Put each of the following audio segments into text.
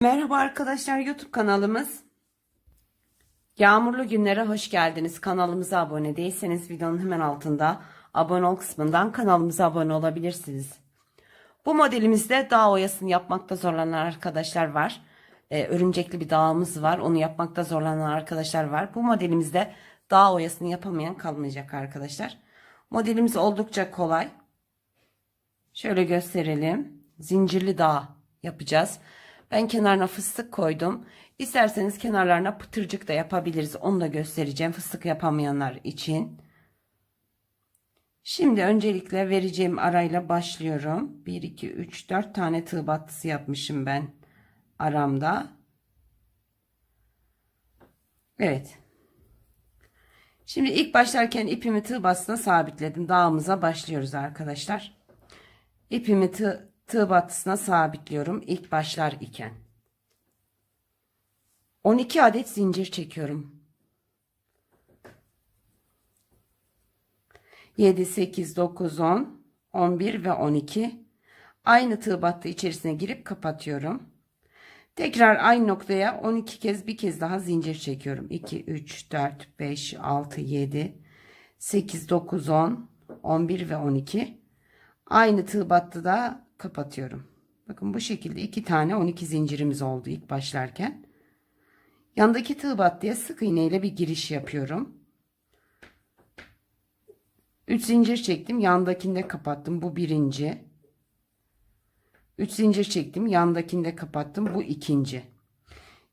Merhaba arkadaşlar YouTube kanalımız. Yağmurlu günlere hoş geldiniz. Kanalımıza abone değilseniz videonun hemen altında abone ol kısmından kanalımıza abone olabilirsiniz. Bu modelimizde dağ oyasını yapmakta zorlanan arkadaşlar var. Ee, örümcekli bir dağımız var. Onu yapmakta zorlanan arkadaşlar var. Bu modelimizde dağ oyasını yapamayan kalmayacak arkadaşlar. Modelimiz oldukça kolay. Şöyle gösterelim. Zincirli dağ yapacağız. Ben kenarına fıstık koydum. İsterseniz kenarlarına pıtırcık da yapabiliriz. Onu da göstereceğim fıstık yapamayanlar için. Şimdi öncelikle vereceğim arayla başlıyorum. 1, 2, 3, 4 tane tığ battısı yapmışım ben aramda. Evet. Şimdi ilk başlarken ipimi tığ bastığına sabitledim. Dağımıza başlıyoruz arkadaşlar. İpimi tığ, tığ battısına sabitliyorum ilk başlar iken. 12 adet zincir çekiyorum. 7, 8, 9, 10, 11 ve 12. Aynı tığ battı içerisine girip kapatıyorum. Tekrar aynı noktaya 12 kez bir kez daha zincir çekiyorum. 2, 3, 4, 5, 6, 7, 8, 9, 10, 11 ve 12. Aynı tığ battıda kapatıyorum. Bakın bu şekilde iki tane 12 zincirimiz oldu ilk başlarken. Yandaki tığ battıya sık iğne ile bir giriş yapıyorum. 3 zincir çektim. Yandakinde kapattım. Bu birinci. 3 zincir çektim. Yandakinde kapattım. Bu ikinci.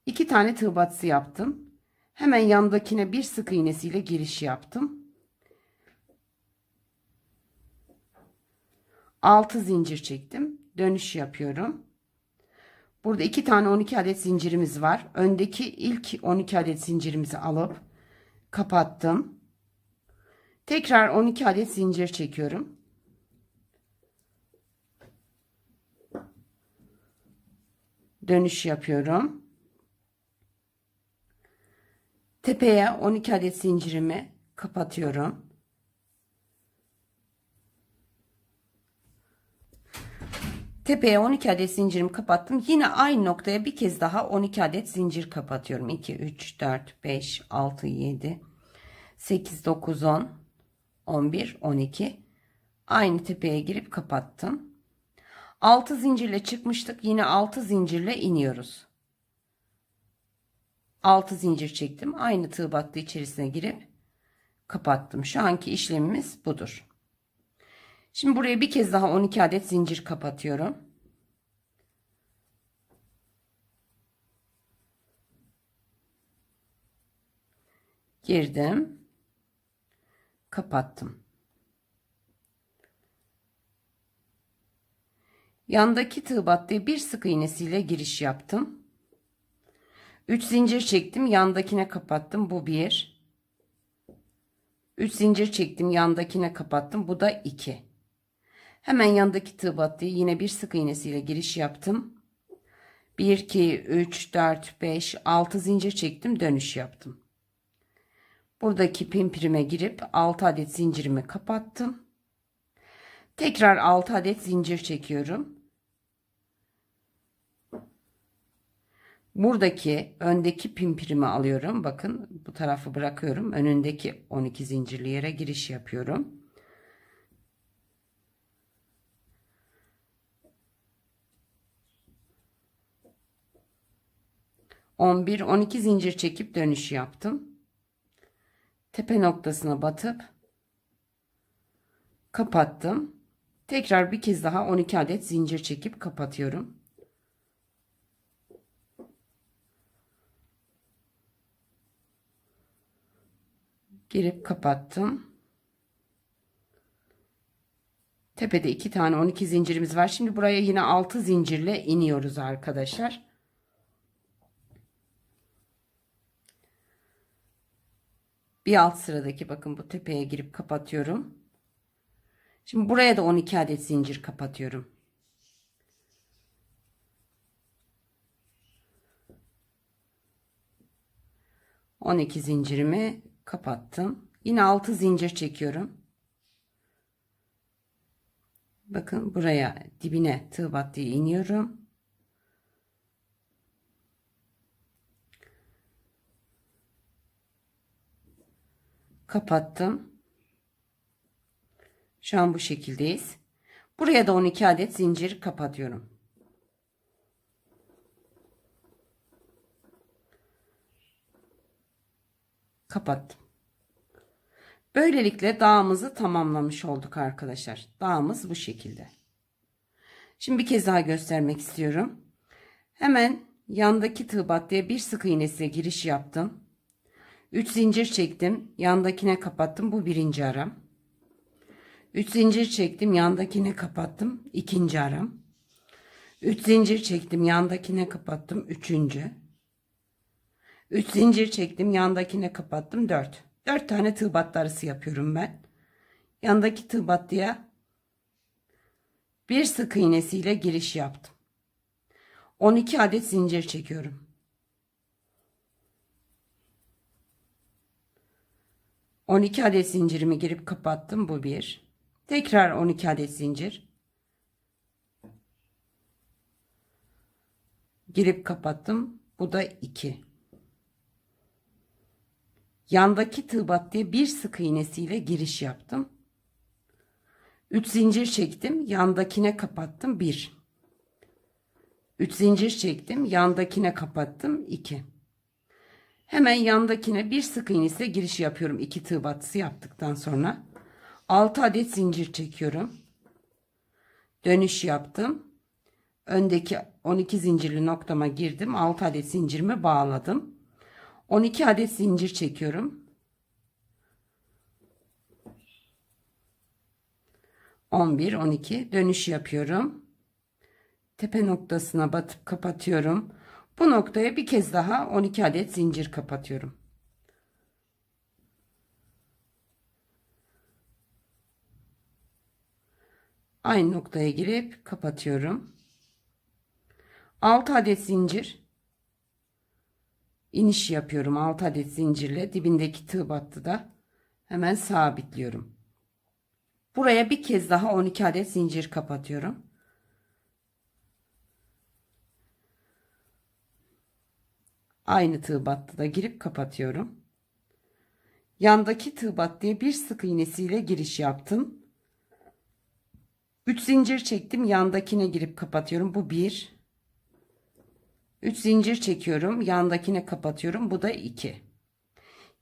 2 tane tığ battısı yaptım. Hemen yandakine bir sık iğnesiyle giriş yaptım. 6 zincir çektim. Dönüş yapıyorum. Burada 2 tane 12 adet zincirimiz var. Öndeki ilk 12 adet zincirimizi alıp kapattım. Tekrar 12 adet zincir çekiyorum. Dönüş yapıyorum. Tepeye 12 adet zincirimi kapatıyorum. Tepeye 12 adet zincirimi kapattım. Yine aynı noktaya bir kez daha 12 adet zincir kapatıyorum. 2, 3, 4, 5, 6, 7, 8, 9, 10, 11, 12. Aynı tepeye girip kapattım. 6 zincirle çıkmıştık. Yine 6 zincirle iniyoruz. 6 zincir çektim. Aynı tığ battı içerisine girip kapattım. Şu anki işlemimiz budur. Şimdi buraya bir kez daha 12 adet zincir kapatıyorum. Girdim. Kapattım. Yandaki tığ battığı bir sık iğnesiyle giriş yaptım. 3 zincir çektim. Yandakine kapattım. Bu 1. 3 zincir çektim. Yandakine kapattım. Bu da 2. Hemen yandaki tığ battığı yine bir sık iğnesiyle giriş yaptım. 1, 2, 3, 4, 5, 6 zincir çektim. Dönüş yaptım. Buradaki pimpirime girip 6 adet zincirimi kapattım. Tekrar 6 adet zincir çekiyorum. Buradaki öndeki pimpirimi alıyorum. Bakın bu tarafı bırakıyorum. Önündeki 12 zincirli yere giriş yapıyorum. 11 12 zincir çekip dönüş yaptım. Tepe noktasına batıp kapattım. Tekrar bir kez daha 12 adet zincir çekip kapatıyorum. Girip kapattım. Tepede iki tane 12 zincirimiz var. Şimdi buraya yine 6 zincirle iniyoruz arkadaşlar. Bir alt sıradaki bakın bu tepeye girip kapatıyorum. Şimdi buraya da 12 adet zincir kapatıyorum. On iki zincirimi kapattım. Yine altı zincir çekiyorum. Bakın buraya dibine tığ battıya iniyorum. Kapattım. Şu an bu şekildeyiz. Buraya da 12 adet zincir kapatıyorum. Kapattım. Böylelikle dağımızı tamamlamış olduk arkadaşlar. Dağımız bu şekilde. Şimdi bir kez daha göstermek istiyorum. Hemen yandaki tığ battıya bir sık iğnesiyle giriş yaptım. 3 zincir çektim. Yandakine kapattım. Bu birinci aram. 3 zincir çektim. Yandakine kapattım. ikinci aram. 3 zincir çektim. Yandakine kapattım. Üçüncü. 3 zincir çektim. Yandakine kapattım. 4. 4 tane tığ battı yapıyorum ben. Yandaki tığ battıya bir sık iğnesiyle giriş yaptım. 12 adet zincir çekiyorum. 12 adet zincirimi girip kapattım. Bu bir. Tekrar 12 adet zincir. Girip kapattım. Bu da 2. Yandaki tığ battıya bir sık iğnesiyle giriş yaptım. 3 zincir çektim. Yandakine kapattım. 1. 3 zincir çektim. Yandakine kapattım. 2. Hemen yandakine bir sık iğnesiyle giriş yapıyorum. 2 tığ battısı yaptıktan sonra. 6 adet zincir çekiyorum. Dönüş yaptım. Öndeki 12 zincirli noktama girdim. 6 adet zincirimi bağladım. 12 adet zincir çekiyorum. 11 12 dönüş yapıyorum. Tepe noktasına batıp kapatıyorum. Bu noktaya bir kez daha 12 adet zincir kapatıyorum. Aynı noktaya girip kapatıyorum. 6 adet zincir iniş yapıyorum 6 adet zincirle dibindeki tığ battıda hemen sabitliyorum. Buraya bir kez daha 12 adet zincir kapatıyorum. Aynı tığ battıda girip kapatıyorum. Yandaki tığ battıya bir sık iğnesiyle giriş yaptım. 3 zincir çektim yandakine girip kapatıyorum. Bu 1 3 zincir çekiyorum. Yandakine kapatıyorum. Bu da 2.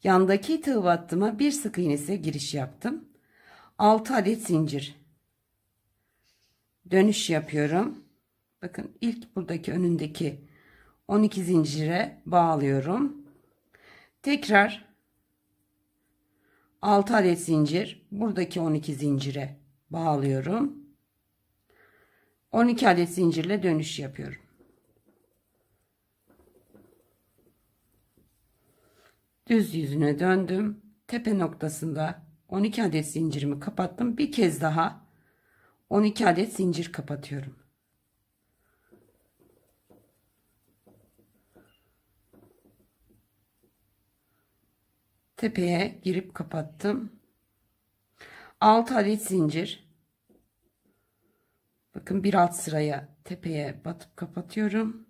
Yandaki tığ battıma bir sık iğnesiyle giriş yaptım. 6 adet zincir. Dönüş yapıyorum. Bakın ilk buradaki önündeki 12 zincire bağlıyorum. Tekrar 6 adet zincir buradaki 12 zincire bağlıyorum. 12 adet zincirle dönüş yapıyorum. Düz yüzüne döndüm. Tepe noktasında 12 adet zincirimi kapattım. Bir kez daha 12 adet zincir kapatıyorum. Tepeye girip kapattım. 6 adet zincir. Bakın bir alt sıraya tepeye batıp kapatıyorum.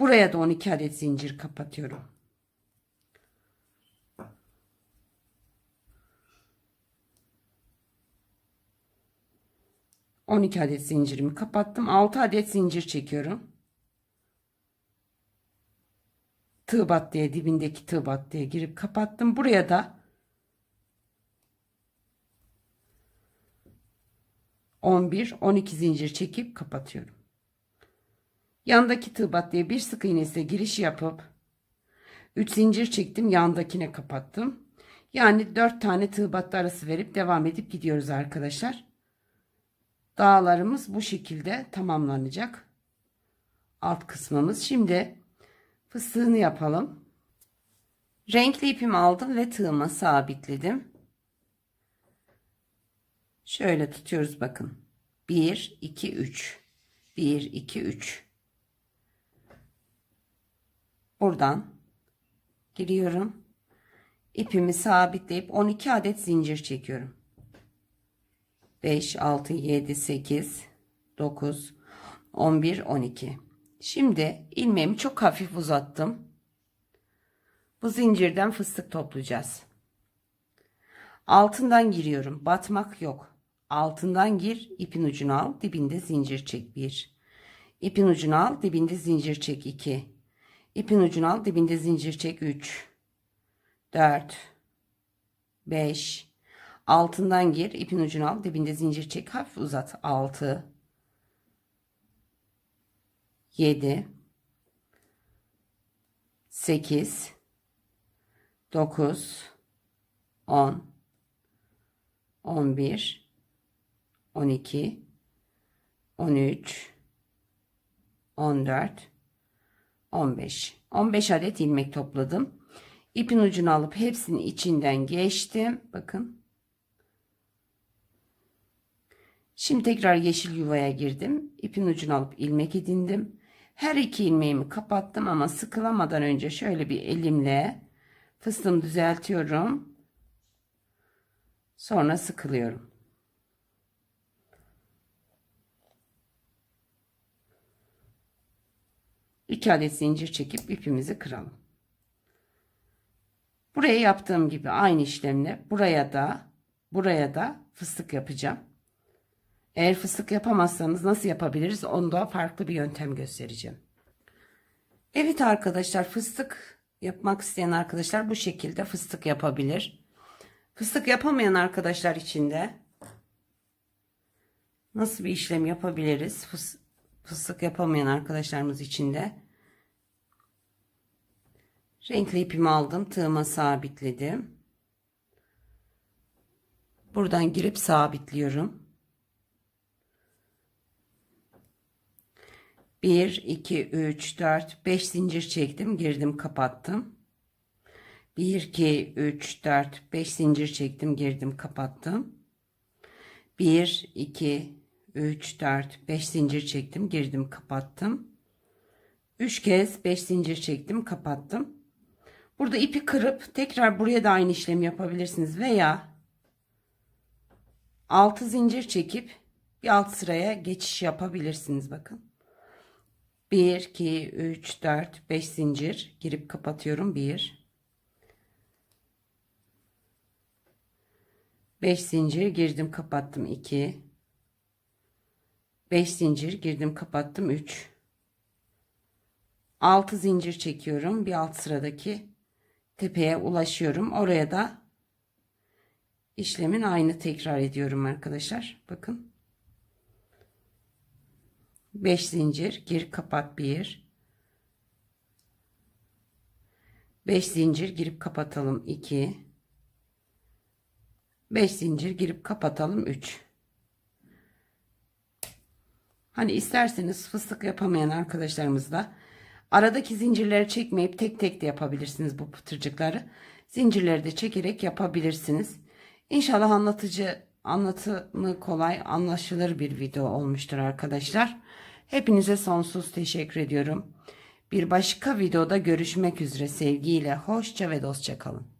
Buraya da 12 adet zincir kapatıyorum. 12 adet zincirimi kapattım. 6 adet zincir çekiyorum. Tığ battıya dibindeki tığ battıya girip kapattım. Buraya da 11 12 zincir çekip kapatıyorum. Yandaki tığ battıya bir sık iğnesiyle giriş yapıp 3 zincir çektim. Yandakine kapattım. Yani 4 tane tığ battı arası verip devam edip gidiyoruz arkadaşlar dağlarımız bu şekilde tamamlanacak. Alt kısmımız. Şimdi fıstığını yapalım. Renkli ipimi aldım ve tığıma sabitledim. Şöyle tutuyoruz bakın. 1 2 3 1 2 3 Buradan giriyorum. İpimi sabitleyip 12 adet zincir çekiyorum. 5, 6, 7, 8, 9, 11, 12. Şimdi ilmeğimi çok hafif uzattım. Bu zincirden fıstık toplayacağız. Altından giriyorum. Batmak yok. Altından gir, ipin ucunu al, dibinde zincir çek 1. İpin ucunu al, dibinde zincir çek 2. İpin ucunu al, dibinde zincir çek 3. 4. 5. Altından gir, ipin ucunu al, dibinde zincir çek, hafif uzat. 6. 7. 8. 9. 10. 11. 12. 13. 14. 15. 15 adet ilmek topladım. İpin ucunu alıp hepsini içinden geçtim. Bakın. Şimdi tekrar yeşil yuvaya girdim. İpin ucunu alıp ilmek edindim. Her iki ilmeğimi kapattım ama sıkılamadan önce şöyle bir elimle fıstığımı düzeltiyorum. Sonra sıkılıyorum. İki adet zincir çekip ipimizi kıralım. Buraya yaptığım gibi aynı işlemle buraya da buraya da fıstık yapacağım. Eğer fıstık yapamazsanız nasıl yapabiliriz? Onu da farklı bir yöntem göstereceğim. Evet arkadaşlar fıstık yapmak isteyen arkadaşlar bu şekilde fıstık yapabilir. Fıstık yapamayan arkadaşlar için de nasıl bir işlem yapabiliriz? Fıs fıstık yapamayan arkadaşlarımız için de renkli ipimi aldım. Tığıma sabitledim. Buradan girip sabitliyorum. 1, 2, 3, 4, 5 zincir çektim. Girdim kapattım. 1, 2, 3, 4, 5 zincir çektim. Girdim kapattım. 1, 2, 3, 4, 5 zincir çektim. Girdim kapattım. 3 kez 5 zincir çektim. Kapattım. Burada ipi kırıp tekrar buraya da aynı işlemi yapabilirsiniz. Veya 6 zincir çekip bir alt sıraya geçiş yapabilirsiniz. Bakın. 1, 2, 3, 4, 5 zincir girip kapatıyorum. 1, 5 zincir girdim kapattım. 2, 5 zincir girdim kapattım. 3, 6 zincir çekiyorum. Bir alt sıradaki tepeye ulaşıyorum. Oraya da işlemin aynı tekrar ediyorum arkadaşlar. Bakın. 5 zincir gir kapat 1 5 zincir girip kapatalım 2 5 zincir girip kapatalım 3 Hani isterseniz fıstık yapamayan arkadaşlarımız da aradaki zincirleri çekmeyip tek tek de yapabilirsiniz bu pıtırcıkları. Zincirleri de çekerek yapabilirsiniz. İnşallah anlatıcı anlatımı kolay anlaşılır bir video olmuştur arkadaşlar. Hepinize sonsuz teşekkür ediyorum. Bir başka videoda görüşmek üzere sevgiyle hoşça ve dostça kalın.